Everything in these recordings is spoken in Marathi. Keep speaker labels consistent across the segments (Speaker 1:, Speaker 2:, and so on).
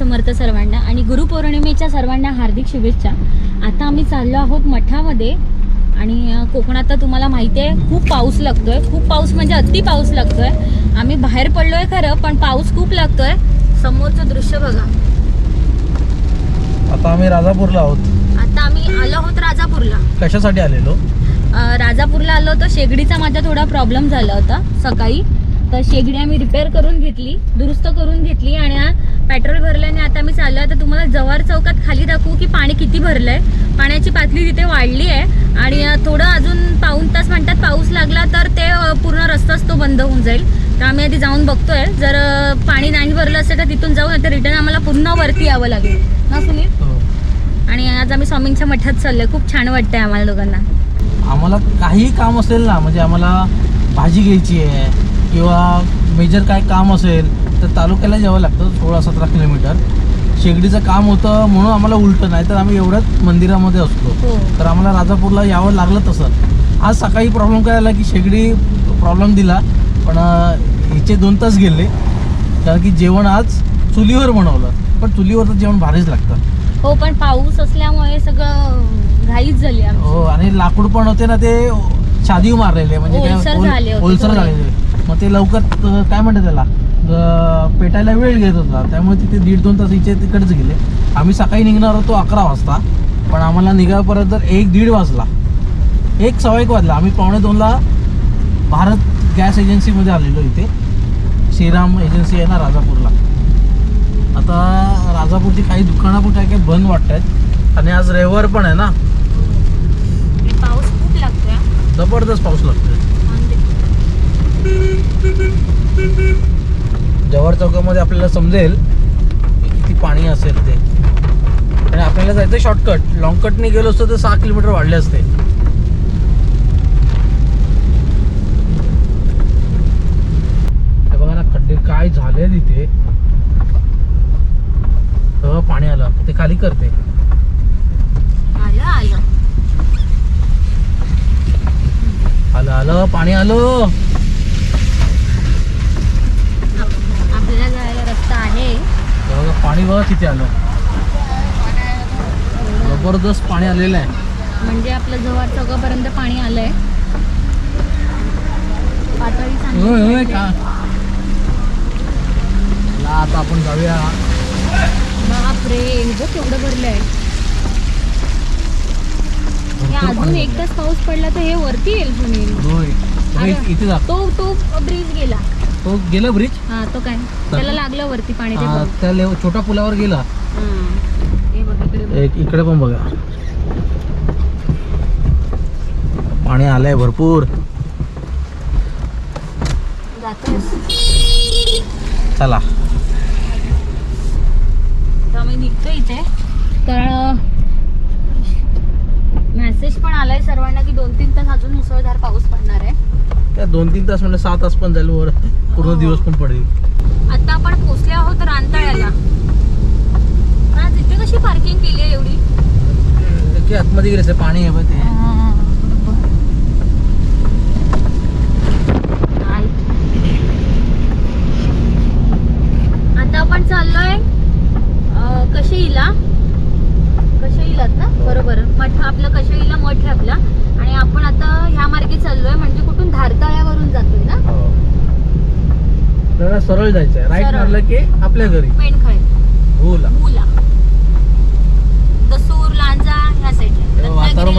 Speaker 1: समर्थ सर्वांना आणि गुरुपौर्णिमेच्या सर्वांना हार्दिक शुभेच्छा. आता आम्ही चाललो आहोत मठामध्ये आणि कोकणात तर तुम्हाला माहिती आहे खूप पाऊस लागतोय. खूप पाऊस म्हणजे अति पाऊस लागतोय. आम्ही बाहेर पडलोय खरं पण पाऊस खूप लागतोय. समोरचं दृश्य बघा.
Speaker 2: आता आम्ही राजापूरला आहोत.
Speaker 1: आता आम्ही आलो आहोत राजापूरला.
Speaker 2: कशासाठी आलेलो?
Speaker 1: राजापूरला आलो होतो. शेगडीचा माझा थोडा प्रॉब्लेम झाला होता सकाळी. तर शेगडी आम्ही रिपेअर करून घेतली दुरुस्त करून घेतली आणि पेट्रोल भरल्याने आता मी चाललो आता तुम्हाला जव्हार चौकात खाली दाखवू की पाणी किती भरलंय. पाण्याची पातळी तिथे वाढली आहे आणि थोडं अजून पाऊन तास म्हणतात पाऊस लागला तर ते पूर्ण रस्ताच तो बंद होऊन जाईल. तर आम्ही आधी जाऊन बघतोय. जर पाणी नाही भरलं असेल तर तिथून जाऊन आता रिटर्न आम्हाला पुन्हा वरती यावं लागेल. ना सुनील? आणि आज आम्ही स्वामींच्या मठात चाललोय. खूप छान वाटतंय आम्हाला दोघांना.
Speaker 2: आम्हाला काही काम असेल ना म्हणजे आम्हाला भाजी घ्यायची आहे किंवा मेजर काय काम असेल तर तालुक्याला यावं लागतं सोळा सतरा किलोमीटर. शेगडीचं काम होतं म्हणून आम्हाला उलटं नाही तर आम्ही एवढ्याच मंदिरामध्ये असतो.
Speaker 1: हो.
Speaker 2: तर आम्हाला राजापूरला यावं लागलं तसं. आज सकाळी प्रॉब्लेम काय आला की शेगडी प्रॉब्लेम दिला पण हिचे दोन तास गेले. कारण की जेवण आज चुलीवर बनवलं. पण चुलीवरचं जेवण भारीच लागतं.
Speaker 1: हो पण पाऊस असल्यामुळे सगळं घाईच झाली
Speaker 2: हो आणि लाकूड पण होते ना ते शादीव मारलेले म्हणजे
Speaker 1: ओलसर होते
Speaker 2: ओलसर. झालेले. मग ते लवकर काय म्हणतात त्याला पेटायला वेळ घेत होता. त्यामुळे तिथे दीड दोन तास इथे तिकडेच गेले. आम्ही सकाळी निघणार होतो अकरा वाजता पण आम्हाला निघापर्यंत एक दीड वाजला. एक सव्वा एक वाजला. आम्ही पावणे दोनला भारत गॅस एजन्सीमध्ये आलेलो इथे. श्रीराम एजन्सी आहे ना राजापूरला. आता राजापूरची काही दुकानं पण काय काय बंद वाटत आहेत आणि आज रविवार पण आहे ना.
Speaker 1: पाऊस खूप लागतोय.
Speaker 2: जबरदस्त पाऊस लागतोय. जव्हार चौकामध्ये आपल्याला समजेल की किती पाणी असेल ते. आणि आपल्याला जायचं शॉर्टकट लॉंग कटने गेलो असतो तर सहा किलोमीटर वाढले असते. बघा ना खड्डे काय झाले तिथे पाणी आलं. ते खाली करते.
Speaker 1: आलं आलं.
Speaker 2: आलं आलं पाणी आलं
Speaker 1: आपल्याला जायला रस्ता आहे
Speaker 2: हे बघा पाणी बघा किती आलं. जबरदस्त पाणी आलेलं आहे.
Speaker 1: म्हणजे आपलं जवळ चौकापर्यंत पाणी आलंय. पातळी.
Speaker 2: का? आता आपण जाऊया.
Speaker 1: बापरे बघ केवढं भरलंय. हे
Speaker 2: भरपूर
Speaker 1: अजून
Speaker 2: पाणी
Speaker 1: एक तास पाऊस पडला तर हे वरती येईल तो तो ब्रिज गेला.
Speaker 2: तो गेला ब्रिज
Speaker 1: हा तो काय? त्याला लागलं वरती पाणी ते बघ.
Speaker 2: त्या लेव पुलावर गेला.
Speaker 1: हा. हे बघ इकडे बघ.
Speaker 2: एक इकडे पण बघा. पाणी आलंय भरपूर.
Speaker 1: जातोयस
Speaker 2: चला.
Speaker 1: तर आम्ही निघतो इथे. कारण मेसेज पण आलाय सर्वांना की दोन तीन तास अजून मुसळधार पाऊस पडणार आहे.
Speaker 2: त्या दोन तीन तास म्हणजे सहा तास पण जाईल वर. पूर्ण
Speaker 1: हो.
Speaker 2: दिवस पण पडेल.
Speaker 1: आता आपण पोहोचले आहोत रानतळ्याला आज इथे कशी पार्किंग केली आहे एवढी?
Speaker 2: आतमध्ये गेले पाणी आहे ते.
Speaker 1: आता आपण चाललोय कशेईला. कशेईलात ना? बरोबर. मठ आपलं कशेईला मठ आहे आपला. आणि आपण आता ह्या मार्गे चाललोय म्हणजे कुठून धारतळ्यावरून जातोय ना?
Speaker 2: आपल्याला सरळ जायचं आहे राईट
Speaker 1: सरळ.
Speaker 2: मारलं की आपल्या घरी.
Speaker 1: मुला दसूर लांजा ह्या साईडला
Speaker 2: हे वातावरण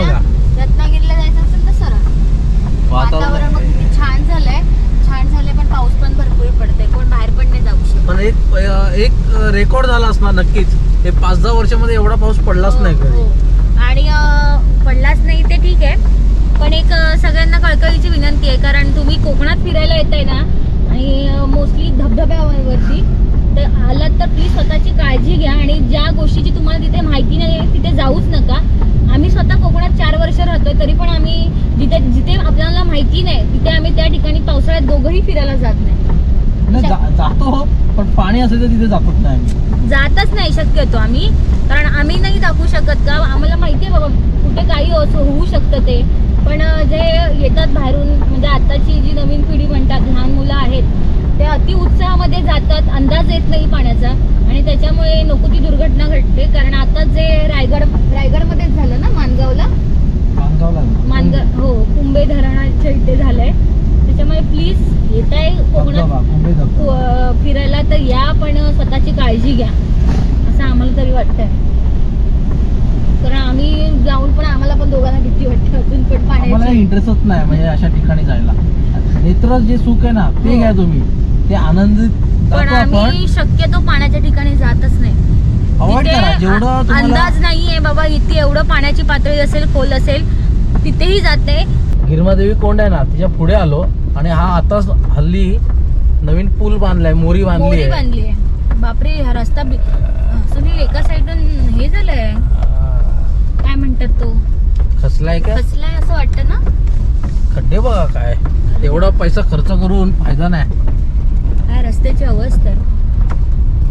Speaker 1: रत्नागिरीला जायचं असेल तर सरळ. वातावरण बघ किती छान झालंय. छान झालंय पण पाऊस पण भरपूर पडतोय. कोण बाहेर पण नाही जाऊ शकत.
Speaker 2: पण एक एक रेकॉर्ड झाला असणार नक्कीच. हे पाच दहा वर्षामध्ये एवढा पाऊस पडलाच नाही
Speaker 1: हो,
Speaker 2: कधी.
Speaker 1: हो. आणि अं, पडलाच नाही ते ठीक आहे. पण एक अं, सगळ्यांना कळकळीची विनंती आहे. कारण तुम्ही कोकणात फिरायला येत आहे ना आणि मोस्टली धबधब्यावरती. तर आलात तर प्लीज स्वतःची काळजी घ्या आणि ज्या गोष्टीची तुम्हाला तिथे माहिती नाही आहे तिथे जाऊच नका. आम्ही स्वतः कोकणात चार वर्ष राहतोय तरी पण आम्ही जिथे जिथे आपल्याला माहिती नाही तिथे आम्ही त्या ठिकाणी पावसाळ्यात दोघंही फिरायला जात नाही.
Speaker 2: जातो हो, पण पाणी असेल तर तिथे जातच नाही
Speaker 1: जातच नाही शक्यतो आम्ही. कारण आम्ही नाही दाखवू शकत का? आम्हाला माहिती आहे बाबा कुठे काही असं होऊ शकतं ते. पण जे येतात बाहेरून म्हणजे आताची जी नवीन पिढी म्हणतात लहान मुलं आहेत ते अति उत्साहामध्ये जातात अंदाज येत नाही पाण्याचा. आणि त्याच्यामुळे नको ती दुर्घटना घडते. कारण आता जे रायगड रायगडमध्येच झालं ना मानगावला? मानगाव हो कुंभे धरणाच्या इथे झालंय. त्याच्यामुळे प्लीज येत आहे कोकणात फिरायला तर या पण स्वतःची काळजी घ्या. असं आम्हाला तरी वाटतंय. कारण आम्ही जाऊन पण आम्हाला पण दोघांना भीती वाटते अजून पण पाण्याची.
Speaker 2: इंटरेस्टच नाही म्हणजे अशा ठिकाणी जायला. नेत्र जे सुख आहे ना ते
Speaker 1: हो.
Speaker 2: घ्या तुम्ही. ते आनंदित
Speaker 1: पण
Speaker 2: जातो आपण.
Speaker 1: आम्ही शक्यतो पाण्याच्या ठिकाणी जातच नाही.
Speaker 2: अवॉइड
Speaker 1: तिथे
Speaker 2: करा. जेवढं तुम्हाला
Speaker 1: अंदाज नाहीये बाबा इथे एवढं पाण्याची पातळी असेल खोल असेल तिथेही जाते
Speaker 2: गिरमादेवी कोंड आहे ना तिच्या पुढे आलो आणि हा आताच हल्ली नवीन पूल बांधलाय मोरी बांधली
Speaker 1: मोरी
Speaker 2: आहे.
Speaker 1: बांधली आहे. बापरे हा रस्ता बी- सुनील एका साईडून हे झालंय. काय म्हणतात तो?
Speaker 2: खसलाय काय
Speaker 1: फसलाय असं वाटतं ना?
Speaker 2: खड्डे बघा काय. एवढा पैसा खर्च करून फायदा नाही.
Speaker 1: काय रस्त्याची अवस्था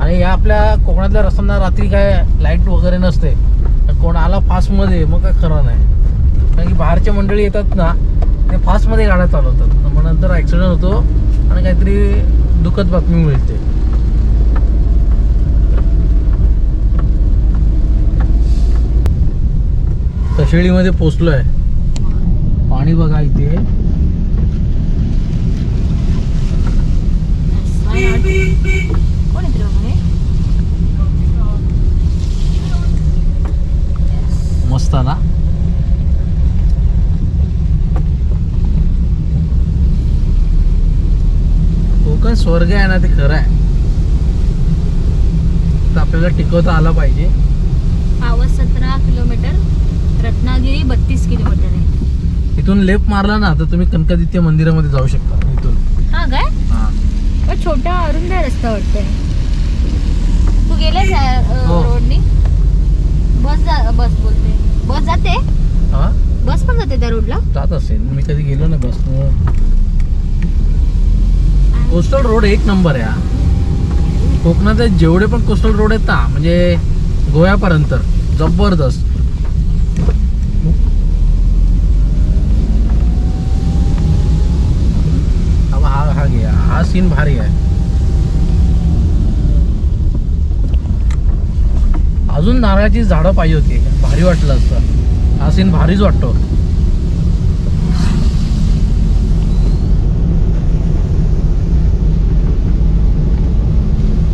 Speaker 2: आणि या आपल्या कोकणातल्या रस्त्यांना रात्री काय लाइट वगैरे नसते. कोण आला फास्टमध्ये मग काय खरं नाही. कारण की बाहेरच्या मंडळी येतात ना ते फास्टमध्ये गाड्या चालवतात. मग नंतर ऍक्सिडेंट होतो आणि काहीतरी दुःखद बातमी मिळते. तशेळीमध्ये पोचलो आहे पाणी बघा इथे. मस्त ना? कोकण स्वर्ग आहे ना ते खरं आहे. तर आपल्याला टिकवता आला पाहिजे.
Speaker 1: पावस सतरा किलोमीटर. रत्नागिरी बत्तीस किलोमीटर आहे.
Speaker 2: इथून लेप मारला ना तर तुम्ही कनकादित्य मंदिरामध्ये जाऊ शकता इथून.
Speaker 1: हा काय?
Speaker 2: हा.
Speaker 1: पण छोटा अरुंद रस्ता वाटतंय. तू गेलेस
Speaker 2: हो.
Speaker 1: रोडनी? बस जा बस बोलते. बस जाते?
Speaker 2: हा?
Speaker 1: बस पण जाते त्या रोडला?
Speaker 2: जात असेल. मी कधी गेलो नाही बस कोस्टल रोड एक नंबर आहे हा. कोकणात जेवढे पण कोस्टल रोड आहेत ना म्हणजे गोव्यापर्यंत जबरदस्त हा हा हा घ्या हा सीन भारी आहे. अजून नारळाची झाडं पाहिजे होती. भारी वाटलं असतं. हा सीन भारीच वाटतो.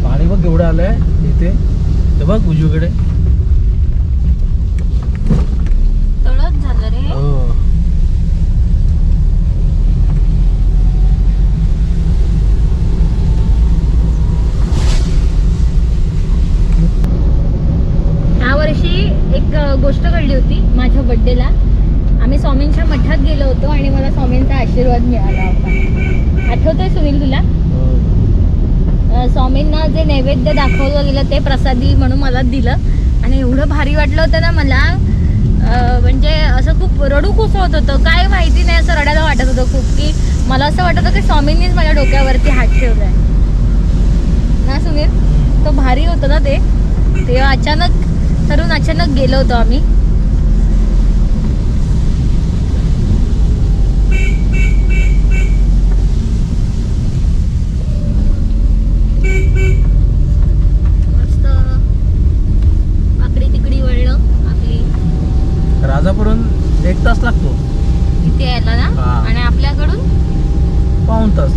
Speaker 2: पाणी बघ केवढं आलंय इथे. ते बघ उजवीकडे
Speaker 1: तळच झालं रे
Speaker 2: हो
Speaker 1: ह्या वर्षी एक अ, गोष्ट घडली होती माझ्या बड्डेला आम्ही स्वामींच्या मठात गेलो होतो आणि मला स्वामींचा आशीर्वाद मिळाला होता. आठवतोय सुनील तुला? स्वामींना जे नैवेद्य दाखवलं गेलं ते प्रसादी म्हणून मला दिलं. आणि एवढं भारी वाटलं होतं ना मला. म्हणजे असं खूप रडू होत होतं. काय माहिती नाही असं रडायला वाटत होतं खूप की मला असं वाटत होतं की स्वामींनीच माझ्या डोक्यावरती हात ठेवलाय. ना सुनील? तो भारी होतं ना ते. तेव्हा अचानक ठरून अचानक गेलो होतो आम्ही. मस्त आकडी तिकडी वळलं आपली
Speaker 2: राजापुरून एक तास लागतो.
Speaker 1: इथे यायला ना?
Speaker 2: हा.
Speaker 1: आणि आपल्याकडून?
Speaker 2: पाऊन तास.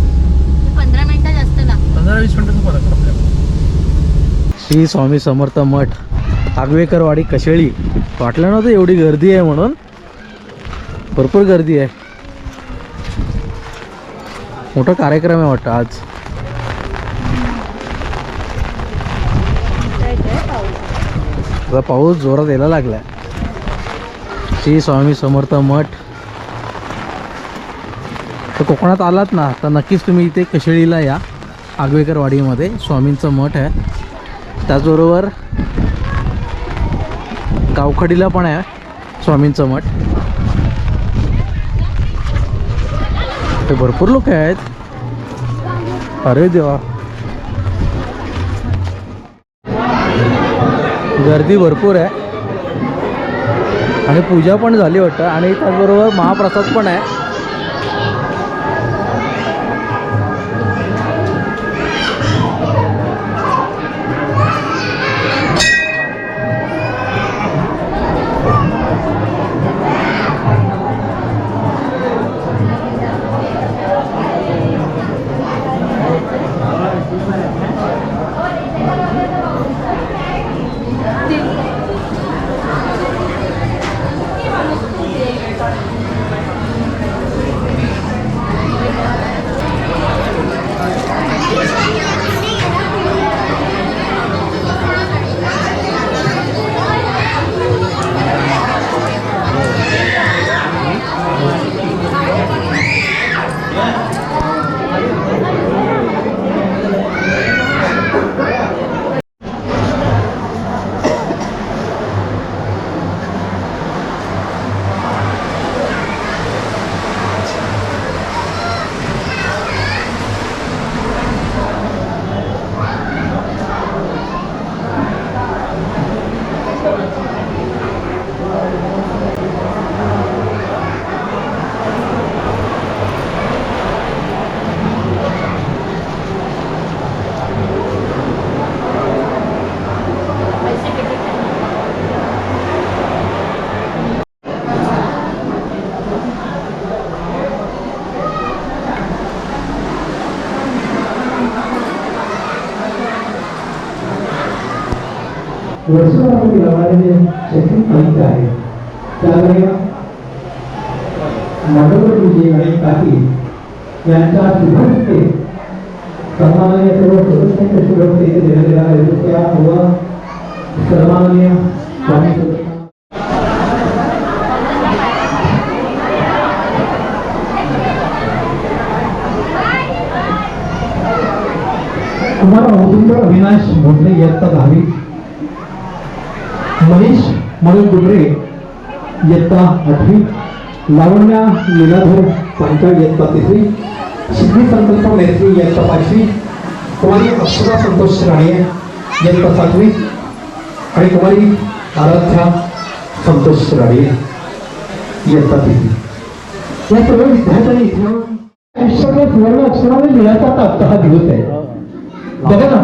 Speaker 1: पंधरा मिनिटं जास्त लागतात.
Speaker 2: पंधरा वीस मिनिटाचा फरक आपल्याला श्री स्वामी समर्थ मठ. आगवेकरवाडी कशेळी. वाटलं नव्हतं एवढी गर्दी आहे म्हणून. भरपूर गर्दी आहे. मोठा कार्यक्रम आहे वाटतं आज. आता पाऊस जोरात यायला लागलाय. श्री स्वामी समर्थ मठ. तर कोकणात आलात ना तर नक्कीच तुम्ही इथे कशेळीला या. आगवेकरवाडीमध्ये स्वामींचं मठ आहे. त्याचबरोबर गावखडीला पण आहे स्वामींचं मठ. ते भरपूर लोक आहेत. अरे देवा. गर्दी भरपूर आहे. आणि पूजा पण झाली वाटतं. आणि त्याचबरोबर महाप्रसाद पण आहे.
Speaker 3: वर्षभरामध्ये लावणारे शैक्षणिक साहित्य आहे त्यामुळे माधवराव विजय आणि पाटील यांच्या शुभस्ते सन्माननीय सर्व सदस्यांच्या शुभस्ते इथे देण्यात येणार आहे त्या व सन्माननीय स्वामी सुरेश कुमार औदुंबर अविनाश भोसले इयत्ता दहावी महेश मनोज डुबरे इयत्ता आठवी लावण्या लीलाधर पांचाळ इयत्ता तिसरी सिद्धी संकल्प मैत्री इयत्ता पाचवी कुमारी अक्षरा संतोष राणे इयत्ता सातवी आणि कुमारी आराध्या संतोष राणे इयत्ता तिसरी. या सर्व विद्यार्थ्यांनी इथे आयुष्यातल्या सुवर्ण अक्षराने लिहायचा आता आजचा हा दिवस आहे. बघा ना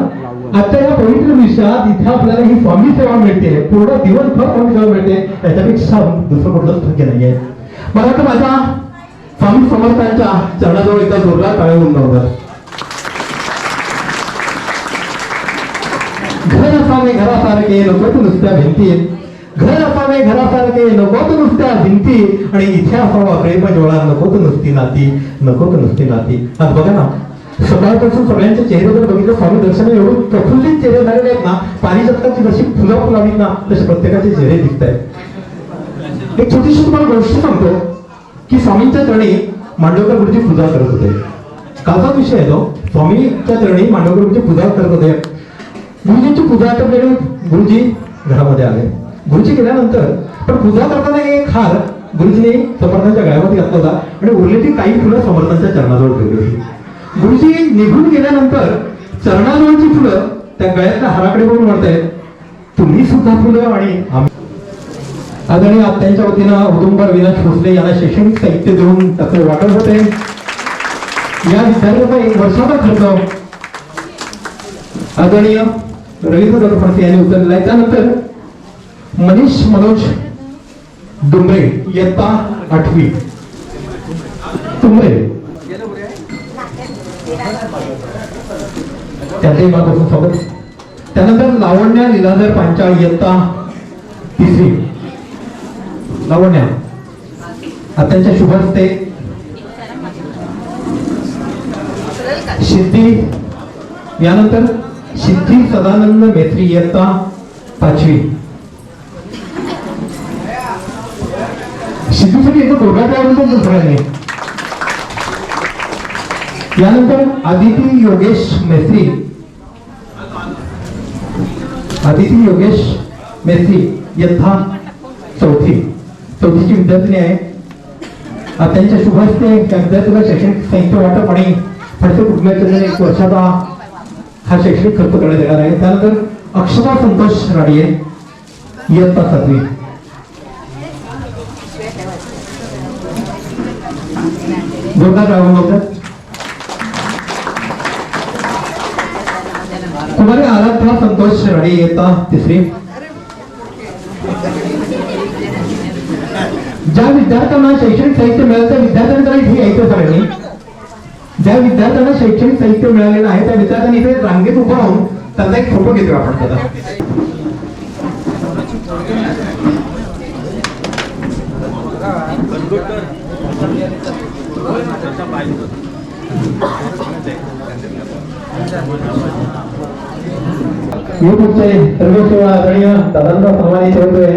Speaker 3: आजच्या या पवित्र विषयात इथे आपल्याला ही स्वामी सेवा मिळते पूर्ण दिवसभर स्वामी सेवा मिळते याच्यापेक्षा दुसरं कुठलंच भाग्य नाहीये. मला तर माझ्या स्वामी समर्थांच्या चरणाजवळ एकदा जोरदार टाळे होऊन नव्हतं घर असावे घरासारखे नको तू नुसत्या भिंती. घर असावे घरासारखे नको तू नुसत्या भिंती. आणि इथे असावा प्रेम जोळा नको तू नुसती नाती नको तू नुसती नाती. आज बघा ना सकाळपासून सगळ्यांचे चेहरे जर बघितलं स्वामी दर्शन एवढं प्रफुल्लित चेहरे झालेले आहेत ना पारिजातकाची जशी फुलं फुलावीत ना तसे प्रत्येकाचे चेहरे दिसत आहेत एक छोटीशी तुम्हाला गोष्ट सांगतो की स्वामींच्या चरणी मांडवकर गुरुजी पूजा करत होते. कालचा विषय आहे तो. स्वामीच्या चरणी मांडवकर गुरुजी पूजा करत होते. गुरुजींची पूजा आटपलेली गुरुजी घरामध्ये आले. गुरुजी गेल्यानंतर पण पूजा करताना एक हार गुरुजीने समर्थांच्या गळ्यामध्ये घातला होता आणि उरलेली काही फुलं समर्थांच्या चरणाजवळ ठेवली होती. गुरुजी निघून गेल्यानंतर चरणाजवळची फुलं त्या गळ्यातल्या हाराकडे बघून म्हणतायत तुम्ही सुद्धा फुलं आणि आम्ही आदरणीय आत्यांच्या वतीनं औदुंबर विनाश भोसले यांना शैक्षणिक साहित्य देऊन त्याचं वाटप होते या विद्यार्थ्यांचा एक वर्षाचा खर्च आदरणीय रवींद्र दत्त यांनी उचललेला आहे. त्यानंतर मनीष मनोज डुंबरे इयत्ता आठवी. डुंबरे त्याचंही माझं स्वागत त्यानंतर लावण्या लीलाधर पांचाळ इयत्ता तिसरी. लावण्या. आत्यांच्या शुभ हस्ते सिद्धी. यानंतर सिद्धी सदानंद मेत्री इयत्ता पाचवी. सिद्धीसाठी एकदा दोघा त्यावरून सगळ्यांनी यानंतर आदिती योगेश मेस्त्री. आदिती योगेश मेस्त्री यथा चौथी. चौथीची विद्यार्थिनी आहे. त्यांच्या शुभ हस्ते विद्यार्थ्याला शैक्षणिक साहित्य वाटप आणि फडसे कुटुंबाच्या एक वर्षाचा हा शैक्षणिक खर्च करण्यात येणार आहे. त्यानंतर अक्षता संतोष राडिये इयत्ता सातवी. जोरदार राहून होतं कुमारी आराध्या संतोष राडे इयत्ता तिसरी। ज्या विद्यार्थ्यांना शैक्षणिक साहित्य मिळालं त्या विद्यार्थ्यांना हे इथे यायचं सगळ्यांनी ज्या विद्यार्थ्यांना शैक्षणिक साहित्य मिळालेलं आहे त्या विद्यार्थ्यांनी इथे रांगेत उभं राहून त्यांचा एक फोटो घेतो आपण त्याचा युट्यूबचे सर्व सेवा आदरणीय दादांचा सन्मानित होतोय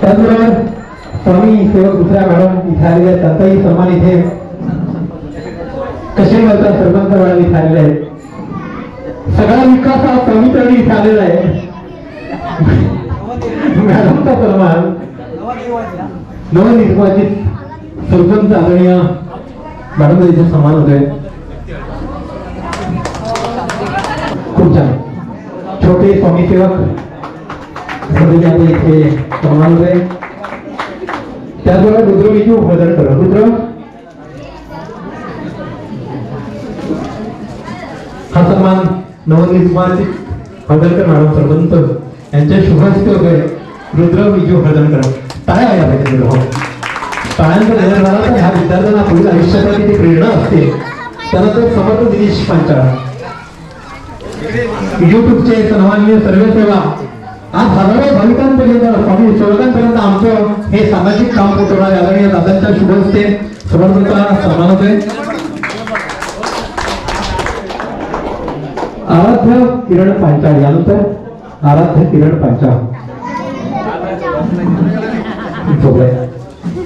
Speaker 3: त्याचबरोबर स्वामी सेवक दुसऱ्या मॅडम इथे आलेले आहेत. त्यांचाही सन्मान इथे कसे घालतात सरपंच मॅडम इथे आलेले आहेत. सगळा विकास हा स्वामी चरणी इथे आलेला आहे. मॅडमचा सन्मान नवनिर्वाचित सरपंच आदरणीय मॅडम इथे सन्मान होतोय खूप छान छोटे स्वामी सेवक सगळे आता इथे समान होते त्याचबरोबर रुद्र विजू हळदणकर रुद्र. हा सन्मान नवनिर्माणित हळदणकर मॅडम सरपंच यांच्या शुभ हस्ते होतोय. रुद्र विजू हळदणकर टाळ्या या पाहिजे हो टाळ्यांचा निर्णय झाला तर ह्या विद्यार्थ्यांना पुढील आयुष्यासाठी ती प्रेरणा असते त्यानंतर समर्थ दिनेश पांचाळ. युट्यूबचे सन्माननीय सर्व सेवा आज हजारो भाविकांपर्यंत स्वामी सेवकांपर्यंत आमचं हे सामाजिक काम पोहोचवणारे आदरणीय दादांच्या शुभ हस्ते समर्पिता सन्मान होते आराध्य किरण पांचाळ यानंतर आराध्य किरण पांचाळ.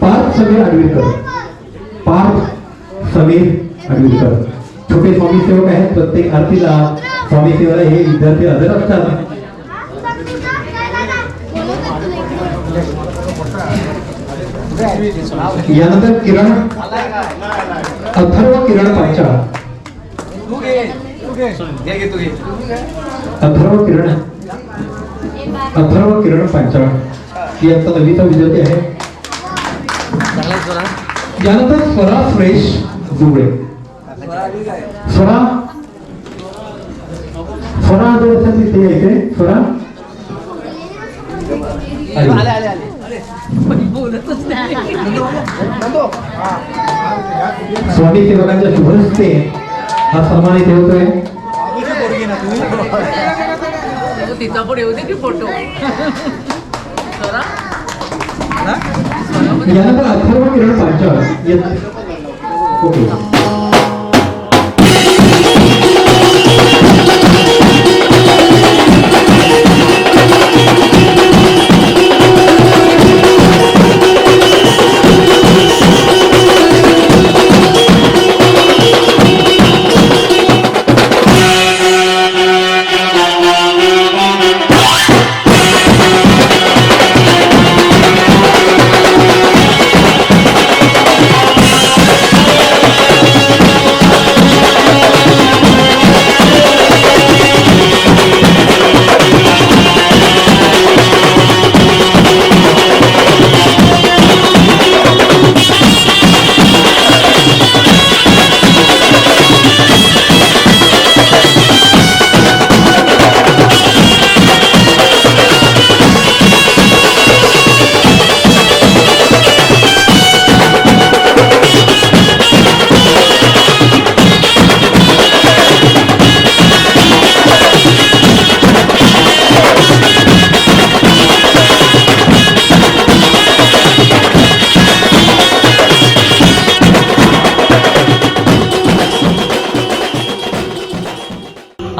Speaker 3: पार्थ समीर आडवीकर पार्थ समीर आडवीकर छोटे स्वामी सेवक आहेत प्रत्येक आरतीला स्वामी सेवेला हे विद्यार्थी हजर असतात यानंतर किरण अथर्व किरण पांचाळ. अथर्व किरण अथर्व किरण पांचाळ. ही आता नवीचा विद्यार्थी आहे. यानंतर स्वरा सुरेश जुबळे स्वरा स्वरा जो असेल तिथे यायचे स्वरा आली. स्वामी सेवकांच्या शुभ हस्ते हा सन्मान इथे होतोय.
Speaker 4: तिचा पण येऊ दे की फोटो.
Speaker 3: यानंतर अथर्व किरण पांचाळ. येत- ओके.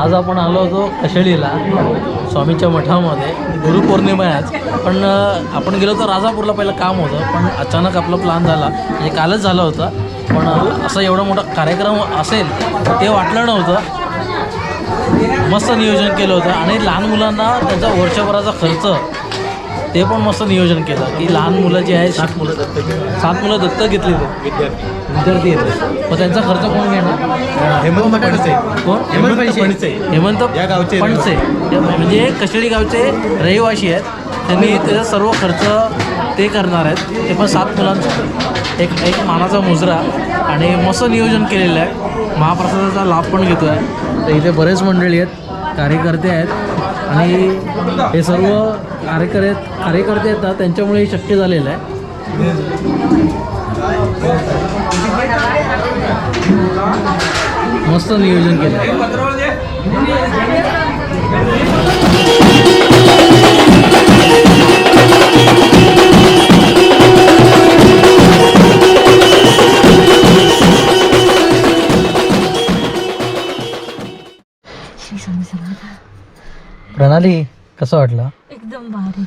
Speaker 2: आज आपण आलो होतो कशेळीला स्वामीच्या मठामध्ये गुरुपौर्णिमा आहे आज. पण आपण गेलो होतो राजापूरला पहिलं काम होतं पण अचानक आपला प्लान झाला. म्हणजे कालच झाला होता पण असा एवढा मोठा कार्यक्रम असेल ते वाटलं नव्हतं. मस्त नियोजन केलं होतं. आणि लहान मुलांना त्यांचा वर्षभराचा खर्च ते पण मस्त नियोजन केलं. की लहान मुलं जी आहेत सात मुलं दत्तक सात मुलं दत्तक घेतली विद्यार्थी. विद्यार्थी येते मग त्यांचा खर्च कोण घेणार?
Speaker 5: हेमंत पणसे.
Speaker 2: कोण?
Speaker 5: हेमंत पणसे.
Speaker 2: हेमंत
Speaker 5: या गावचे
Speaker 2: पणसे. म्हणजे कशेळी गावचे रहिवाशी आहेत. त्यांनी त्याचा सर्व खर्च ते करणार आहेत. ते पण सात मुलांचा. एक एक मानाचा मुजरा. आणि मस्त नियोजन केलेलं आहे. महाप्रसादाचा लाभ पण घेतो आहे तर इथे बरेच मंडळी आहेत. कार्यकर्ते आहेत. आणि हे सर्व कार्यकर्ते कार्यकर्ते येतात त्यांच्यामुळे हे शक्य झालेलं आहे. मस्त नियोजन केलं. प्रणाली कसं वाटलं?
Speaker 1: एकदम भारी.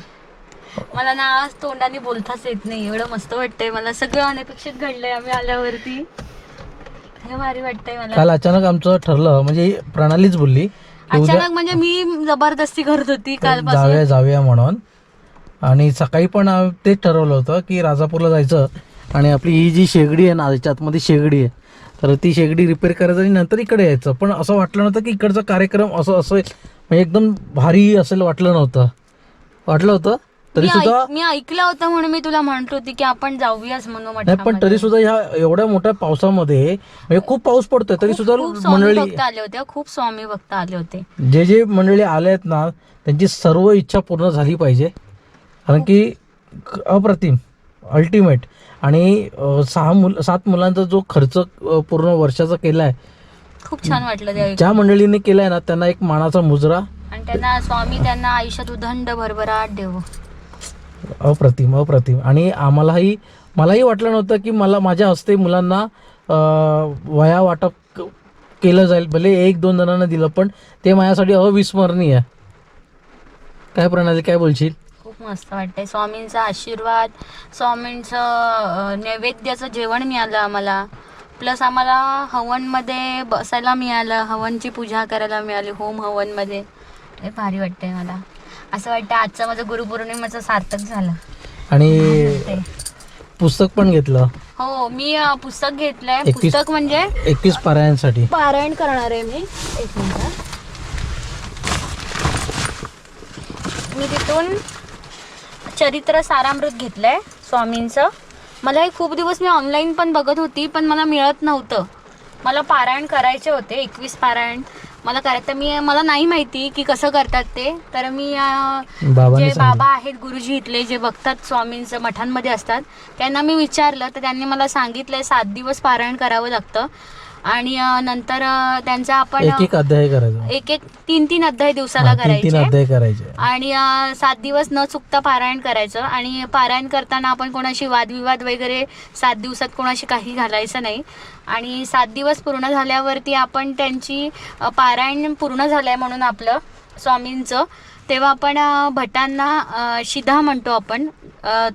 Speaker 1: मला ना आज तोंडाने बोलताच येत नाही. एवढं मस्त वाटतंय मला. सगळं अनपेक्षित घडलंय आम्ही आल्यावरती. हे भारी वाटतंय मला.
Speaker 2: काल अचानक आमचं ठरलं म्हणजे प्रणालीच बोलली. की उद्या
Speaker 1: अचानक म्हणजे मी जबरदस्ती करत होती कालपासून.
Speaker 2: जाऊया जाऊया म्हणून. आणि सकाळी पण तेच ठरवलं होतं की राजापूरला जायचं. आणि आपली ही जी शेगडी आहे ना याच्या आतमध्ये शेगडी आहे. तर ती शेगडी रिपेअर करायचं आणि नंतर इकडे यायचं. पण असं वाटलं नव्हतं की इकडचा कार्यक्रम असं असं म्हणजे एकदम भारी असेल वाटलं नव्हतं. वाटलं होतं? तरी सुद्धा
Speaker 1: मी ऐकलं होतं म्हणून मी तुला म्हणत होती की आपण जाऊयाच म्हणून
Speaker 2: नाही पण. तरी सुद्धा ह्या एवढ्या मोठ्या पावसामध्ये म्हणजे खूप पाऊस पडतोय तरी सुद्धा मंडळी
Speaker 1: आले होते खूप स्वामी भक्त आले होते.
Speaker 2: जे जे मंडळी आले आहेत ना त्यांची सर्व इच्छा पूर्ण झाली पाहिजे. कारण की अप्रतिम अल्टिमेट आणि सहा मुल सात मुलांचा जो खर्च पूर्ण वर्षाचा केला आहे
Speaker 1: खूप छान वाटलं त्या
Speaker 2: ज्या मंडळीने केलाय ना त्यांना एक मानाचा मुजरा.
Speaker 1: आणि त्यांना स्वामी त्यांना आयुष्यात उदंड भरभराट देव.
Speaker 2: अप्रतिम अप्रतिम. आणि आम्हालाही मलाही वाटलं नव्हतं की मला माझ्या हस्ते मुलांना वया वाटप केलं जाईल. भले एक दोन जणांना दिलं पण ते माझ्यासाठी अविस्मरणीय. आहे काय प्रणाली काय बोलशील?
Speaker 1: खूप मस्त वाटतंय. स्वामींचा आशीर्वाद स्वामींचं नैवेद्याचं जेवण मिळालं आम्हाला. प्लस आम्हाला हवनमध्ये बसायला मिळालं हवनची पूजा करायला मिळाली होम हवनमध्ये. हे भारी वाटतंय मला. असं वाटतं आजचं माझं गुरुपौर्णिमेचं सार्थक झालं.
Speaker 2: आणि. पुस्तक पण घेतलं.
Speaker 1: हो मी अं, पुस्तक घेतलंय.
Speaker 2: एकवीस-
Speaker 1: पुस्तक म्हणजे
Speaker 2: एकवीस पारायणसाठी.
Speaker 1: पारायण करणार आहे मी. एक मिनिट मी तिथून चरित्र सारामृत घेतलंय स्वामींचं. मला हे खूप दिवस मी ऑनलाईन पण बघत होती पण मला मिळत नव्हतं. मला पारायण करायचे होते एकवीस पारायण. मला करायचं मी मला नाही माहिती की कसं करतात ते तर मी जे
Speaker 2: सांगितलं.
Speaker 1: बाबा आहेत गुरुजी इथले जे बघतात स्वामींचं मठांमध्ये असतात त्यांना मी विचारलं तर त्यांनी मला सांगितलंय सात दिवस पारायण करावं लागतं. आणि नंतर त्यांचा आपण
Speaker 2: एक एक अध्याय करायचा.
Speaker 1: एक एक तीन तीन अध्याय दिवसाला करायचे.
Speaker 2: अध्याय करायचे.
Speaker 1: आणि सात दिवस न चुकता पारायण करायचं. आणि पारायण करताना आपण कोणाशी वादविवाद वगैरे सात दिवसात कोणाशी काही घालायचं नाही. आणि सात दिवस पूर्ण झाल्यावरती आपण त्यांची पारायण पूर्ण झालंय म्हणून आपलं स्वामींचं. तेव्हा आपण भटांना शिधा म्हणतो आपण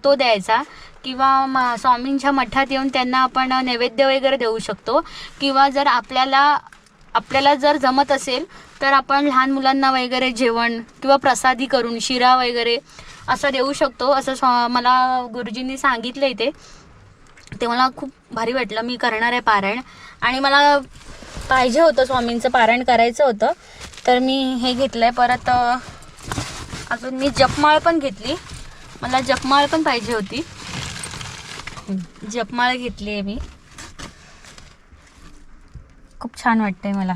Speaker 1: तो द्यायचा. किंवा म- स्वामींच्या मठात येऊन त्यांना आपण नैवेद्य वगैरे देऊ शकतो. किंवा जर आपल्याला आपल्याला जर जमत असेल तर आपण लहान मुलांना वगैरे जेवण किंवा प्रसादी करून शिरा वगैरे असं देऊ शकतो. असं स्वा मला गुरुजींनी सांगितलं इथे. ते मला खूप भारी वाटलं. मी करणार आहे पारायण. आणि मला पाहिजे होतं स्वामींचं पारायण करायचं होतं. तर मी हे घेतलं आहे परत अजून मी जपमाळ पण घेतली. मला जपमाळ पण पाहिजे होती. जपमाळ घेतली आहे मी. खूप छान वाटतंय मला.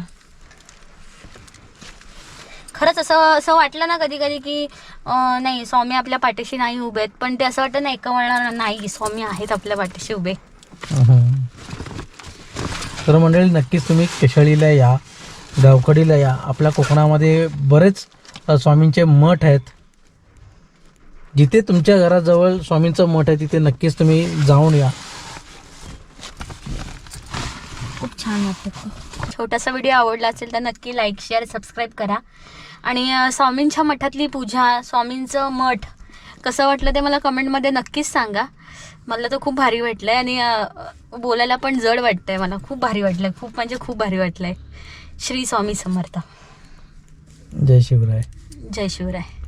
Speaker 1: खरंच असं असं वाटलं ना कधी कधी की नाही स्वामी आपल्या पाठीशी नाही उभे आहेत पण ते असं वाटतं नाही का म्हणणार नाही स्वामी आहेत आपल्या पाठीशी उभे.
Speaker 2: तर मंडळी नक्कीच तुम्ही केशळीला या गावकडीला या. आपल्या कोकणामध्ये बरेच स्वामींचे मठ आहेत. जिथे तुमच्या घराजवळ स्वामींचं मठ आहे तिथे नक्कीच तुम्ही जाऊन या.
Speaker 1: खूप छान वाटतं छोटासा व्हिडिओ आवडला असेल तर नक्की लाईक शेअर सबस्क्राईब करा. आणि स्वामींच्या मठातली पूजा स्वामींचं मठ कसं वाटलं ते मला कमेंटमध्ये नक्कीच सांगा. मला तर खूप भारी वाटलं आहे आणि बोलायला पण जड वाटतं आहे मला. खूप भारी वाटलं आहे खूप म्हणजे खूप भारी वाटलं आहे श्री स्वामी समर्थ.
Speaker 2: जय शिवराय.
Speaker 1: जय शिवराय.